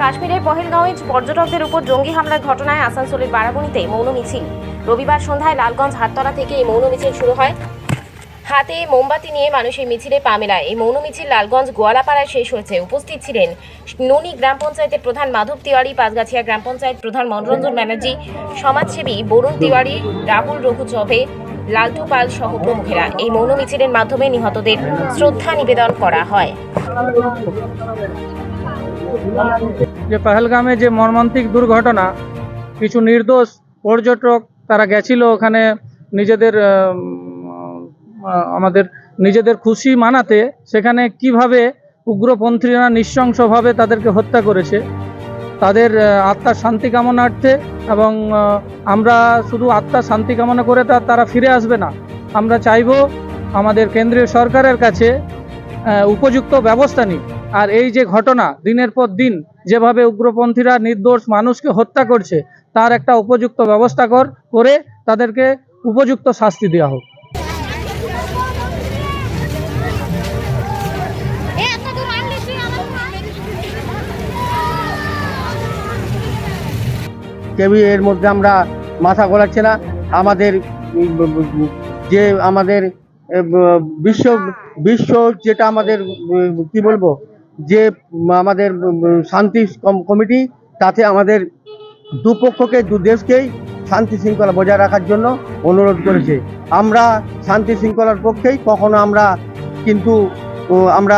কাশ্মীরের পহেলগাঁওয়ে পর্যটকদের উপর জঙ্গি হামলার ঘটনায় আসানসোলের বারাবণীতে মৌন মিছিল। রবিবার সন্ধ্যায় লালগঞ্জ হাততলা থেকে এই মৌন মিছিল শুরু হয়। হাতে মোমবাতি নিয়ে মানুষের মিছিলে পা মেলায়। এই মৌন মিছিল লালগঞ্জ গোয়ালাপাড়ায় শেষ হয়েছে। উপস্থিত ছিলেন ননি গ্রাম পঞ্চায়েতের প্রধান মাধব তিওয়ারি, পাঁচগাছিয়া গ্রাম পঞ্চায়েত প্রধান মনোরঞ্জন ব্যানার্জি, সমাজসেবী বরুণ তিওয়ারি, রাহুল রঘু চৌবে লালটু পাল সহ প্রমুখেরা। এই মৌন মিছিলের মাধ্যমে নিহতদের শ্রদ্ধা নিবেদন করা হয়। যে পহলগামে যে মর্মান্তিক দুর্ঘটনা, কিছু নির্দোষ পর্যটক তারা গেছিল ওখানে নিজেদের আমাদের নিজেদের খুশি মানাতে, সেখানে কীভাবে উগ্রপন্থীরা নৃশংসভাবে তাদেরকে হত্যা করেছে, তাদের আত্মার শান্তি কামনার্থে এবং আমরা শুধু আত্মার শান্তি কামনা করে তা তারা ফিরে আসবে না। আমরা চাইব আমাদের কেন্দ্রীয় সরকারের কাছে উপযুক্ত ব্যবস্থা নিক। আর এই যে ঘটনা দিনের পর দিন যেভাবে উগ্রপন্থীরা নির্দোষ মানুষকে হত্যা করছে তার একটা উপযুক্ত ব্যবস্থা কর করে তাদেরকে উপযুক্ত শাস্তি দেওয়া হোক। কেউই এর মধ্যে আমরা মাথা গলাচ্ছে না। আমাদের যে আমাদের বিশ্ব বিশ্ব যেটা আমাদের কি বলব? যে আমাদের শান্তি কমিটি, তাতে আমাদের দুপক্ষকে দু দেশকেই শান্তি শৃঙ্খলা বজায় রাখার জন্য অনুরোধ করেছে। আমরা শান্তি শৃঙ্খলার পক্ষেই কখনো আমরা কিন্তু আমরা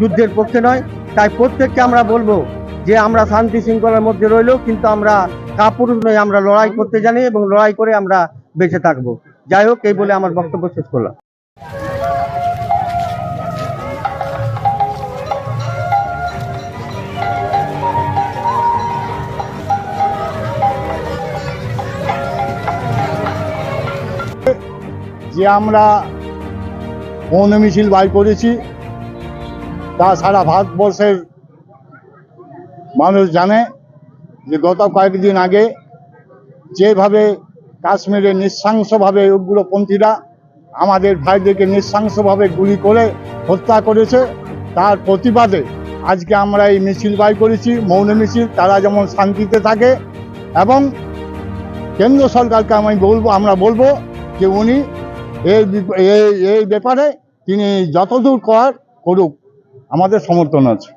যুদ্ধের পক্ষে নয়। তাই প্রত্যেককে আমরা বলব যে আমরা শান্তি শৃঙ্খলার মধ্যে রইলেও কিন্তু আমরা কাপুরুষ নয় আমরা লড়াই করতে জানি এবং লড়াই করে আমরা বেঁচে থাকব। যাই হোক, এই বলে আমার বক্তব্য শেষ করলাম। যে আমরা মৌন মিছিল বাই করেছি তা সারা ভারতবর্ষের মানুষ জানে যে গত কয়েকদিন আগে যেভাবে কাশ্মীরে নৃশংসভাবে উগ্রপন্থীরা আমাদের ভাইদেরকে নৃশংসভাবে গুলি করে হত্যা করেছে, তার প্রতিবাদে আজকে আমরা এই মিছিল বাই করেছি, মৌন মিছিল, তারা যেমন শান্তিতে থাকে এবং কেন্দ্র সরকারকে আমি বলব, আমরা বলব যে উনি এই এই এই ব্যাপারে তিনি যতদূর কর করুক আমাদের সমর্থন আছে।